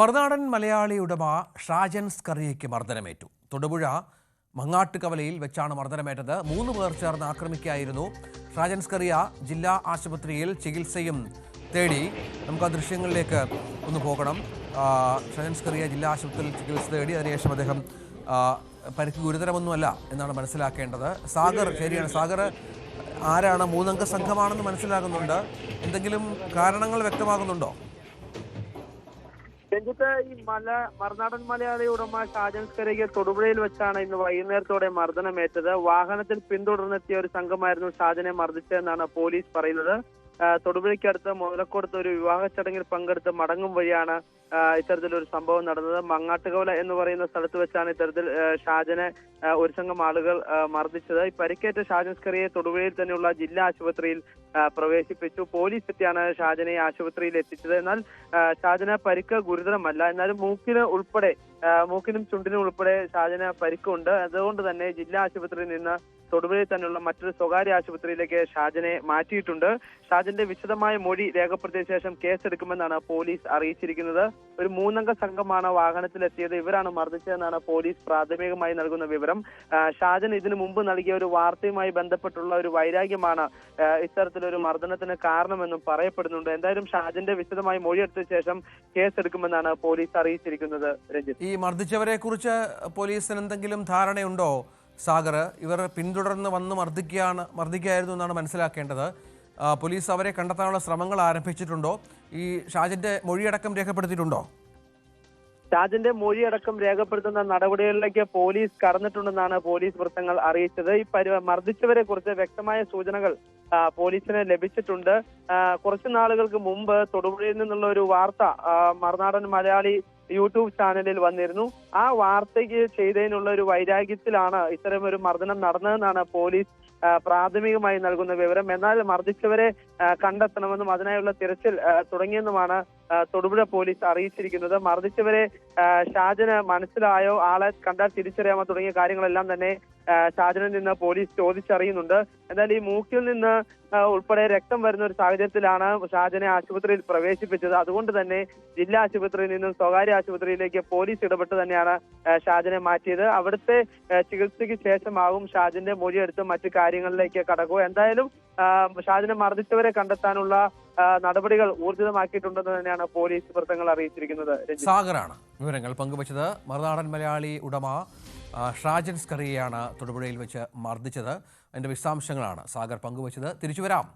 മറുനാടൻ മലയാളി ഉടമ ഷാജൻ സ്കറിയയ്ക്ക് മർദ്ദനമേറ്റു. തൊടുപുഴ മങ്ങാട്ടുകവലയിൽ വെച്ചാണ് മർദ്ദനമേറ്റത്. മൂന്ന് പേർ ചേർന്ന് ആക്രമിക്കുകയായിരുന്നു. ഷാജൻ സ്കറിയ ജില്ലാ ആശുപത്രിയിൽ ചികിത്സയും തേടി നമുക്ക് ആ ദൃശ്യങ്ങളിലേക്ക് ഒന്ന് പോകണം. ഷാജൻ സ്കറിയ ജില്ലാ ആശുപത്രിയിൽ ചികിത്സ തേടി അതിനുശേഷം അദ്ദേഹം പരിക്ക് ഗുരുതരമൊന്നുമല്ല എന്നാണ് മനസ്സിലാക്കേണ്ടത്. സാഗർ ശരിയാണ്. സാഗർ ആരാണ്? മൂന്നംഗ സംഘമാണെന്ന് മനസ്സിലാകുന്നുണ്ട്. എന്തെങ്കിലും കാരണങ്ങൾ വ്യക്തമാകുന്നുണ്ടോ? രഞ്ജിത്ത് ഈ മല മറുനാടൻ മലയാളി ഉടമ ഷാജൻ സ്കരയ്ക്ക് തൊടുപുഴയിൽ വെച്ചാണ് ഇന്ന് വൈകുന്നേരത്തോടെ മർദ്ദനമേറ്റത്. വാഹനത്തിൽ പിന്തുടർന്നെത്തിയ ഒരു സംഘമായിരുന്നു ഷാജനെ മർദ്ദിച്ചതെന്നാണ് പോലീസ് പറയുന്നത്. തൊടുപുഴയ്ക്കടുത്ത് മുതലക്കോടത്ത് ഒരു വിവാഹ ചടങ്ങിൽ പങ്കെടുത്ത് മടങ്ങും വഴിയാണ് ഇത്തരത്തിലൊരു സംഭവം നടന്നത്. മങ്ങാട്ടുകവല എന്ന് പറയുന്ന സ്ഥലത്ത് വെച്ചാണ് ഇത്തരത്തിൽ ഷാജനെ ഒരു സംഘം ആളുകൾ മർദ്ദിച്ചത്. ഈ പരിക്കേറ്റ ഷാജൻ സ്കറിയെ തൊടുപുഴയിൽ തന്നെയുള്ള ജില്ലാ ആശുപത്രിയിൽ പ്രവേശിപ്പിച്ചു. പോലീസ് എത്തിയാണ് ഷാജനെ ആശുപത്രിയിൽ എത്തിച്ചത്. എന്നാൽ ഷാജന പരിക്ക് ഗുരുതരമല്ല. എന്നാലും മൂക്കിന് ഉൾപ്പെടെ മൂക്കിനും ചുണ്ടിനും ഉൾപ്പെടെ ഷാജന പരിക്കുണ്ട്. അതുകൊണ്ട് തന്നെ ജില്ലാ ആശുപത്രിയിൽ നിന്ന് തൊടുപുഴയിൽ തന്നെയുള്ള മറ്റൊരു സ്വകാര്യ ആശുപത്രിയിലേക്ക് ഷാജനെ മാറ്റിയിട്ടുണ്ട്. ഷാജന്റെ വിശദമായ മൊഴി രേഖപ്പെടുത്തിയ ശേഷം കേസെടുക്കുമെന്നാണ് പോലീസ് അറിയിച്ചിരിക്കുന്നത്. ഒരു മൂന്നംഗ സംഘമാണ് വാഹനത്തിലെത്തിയത്. ഇവരാണ് മർദ്ദിച്ചതെന്നാണ് പോലീസ് പ്രാഥമികമായി നൽകുന്ന വിവരം. ഷാജൻ ഇതിനു മുമ്പ് നൽകിയ ഒരു വാർത്തയുമായി ബന്ധപ്പെട്ടുള്ള ഒരു വൈരാഗ്യമാണ് ഇത്തരത്തിലൊരു മർദ്ദനത്തിന് കാരണമെന്നും പറയപ്പെടുന്നുണ്ട്. എന്തായാലും ഷാജന്റെ വിശദമായ മൊഴിയെടുത്ത ശേഷം കേസെടുക്കുമെന്നാണ് പോലീസ് അറിയിച്ചിരിക്കുന്നത്. രഞ്ജിത്ത്. ഈ മർദ്ദിച്ചവരെ കുറിച്ച് പോലീസിന് എന്തെങ്കിലും ധാരണയുണ്ടോ? സാഗർ ഇവർ പിന്തുടർന്ന് വന്ന് മർദ്ദിക്കുകയാണ് മർദ്ദിക്കുകയായിരുന്നു എന്നാണ് മനസ്സിലാക്കേണ്ടത്. പോലീസ് അവരെ കണ്ടെത്താനുള്ള ശ്രമങ്ങൾ ആരംഭിച്ചിട്ടുണ്ടോ? ഈ ഷാജിന്റെ മൊഴിയടക്കം രേഖപ്പെടുത്തിയിട്ടുണ്ടോ? ഷാജിന്റെ മൊഴിയടക്കം രേഖപ്പെടുത്തുന്ന നടപടികളിലേക്ക് പോലീസ് കടന്നിട്ടുണ്ടെന്നാണ് പോലീസ് വൃത്തങ്ങൾ അറിയിച്ചത്. ഈ മർദ്ദിച്ചവരെ കുറിച്ച് വ്യക്തമായ സൂചനകൾ പോലീസിന് ലഭിച്ചിട്ടുണ്ട്. കുറച്ചു നാളുകൾക്ക് മുമ്പ് തൊടുപുഴയിൽ നിന്നുള്ള ഒരു വാർത്ത മറുനാടൻ മലയാളി യൂട്യൂബ് ചാനലിൽ വന്നിരുന്നു. ആ വാർത്തയ്ക്ക് ചെയ്തതിനുള്ള ഒരു വൈരാഗ്യത്തിലാണ് ഇത്തരം ഒരു മർദ്ദനം നടന്നതെന്നാണ് പോലീസ് പ്രാഥമികമായി നൽകുന്ന വിവരം. എന്നാൽ മർദ്ദിച്ചവരെ കണ്ടെത്തണമെന്നും അതിനായുള്ള തിരച്ചിൽ തുടങ്ങിയെന്നുമാണ് തൊടുപുഴ പോലീസ് അറിയിച്ചിരിക്കുന്നത്. മർദ്ദിച്ചവരെ ഷാജന് മനസ്സിലായോ? ആളെ കണ്ടാൽ തിരിച്ചറിയാമോ? തുടങ്ങിയ കാര്യങ്ങളെല്ലാം തന്നെ ഷാജനിൽ നിന്ന് പോലീസ് ചോദിച്ചറിയുന്നുണ്ട്. എന്നാൽ ഈ മൂക്കിൽ നിന്ന് ഉൾപ്പെടെ രക്തം വരുന്ന ഒരു സാഹചര്യത്തിലാണ് ഷാജനെ ആശുപത്രിയിൽ പ്രവേശിപ്പിച്ചത്. അതുകൊണ്ട് തന്നെ ജില്ലാ ആശുപത്രിയിൽ നിന്നും സ്വകാര്യ ആശുപത്രിയിലേക്ക് പോലീസ് ഇടപെട്ട് തന്നെയാണ് ഷാജനെ മാറ്റിയത്. അവിടുത്തെ ചികിത്സയ്ക്ക് ശേഷമാകും ഷാജിന്റെ മൊഴിയെടുത്ത് മറ്റു കാര്യങ്ങളിലേക്ക് കടക്കുക. എന്തായാലും ഷാജനെ മർദ്ദിച്ചവരെ കണ്ടെത്താനുള്ള നടപടികൾ ഊർജിതമാക്കിയിട്ടുണ്ടെന്ന് തന്നെയാണ് പോലീസ് വൃത്തങ്ങൾ അറിയിച്ചിരിക്കുന്നത്. സാഗറാണ് വിവരങ്ങൾ പങ്കുവച്ചത്. മറുനാടൻ മലയാളി ഉടമ ഷാജൻ സ്കറിയെയാണ് തൊടുപുഴയിൽ വെച്ച് മർദ്ദിച്ചത്. അതിന്റെ വിശദാംശങ്ങളാണ് സാഗർ പങ്കുവച്ചത്. തിരിച്ചു വരാം.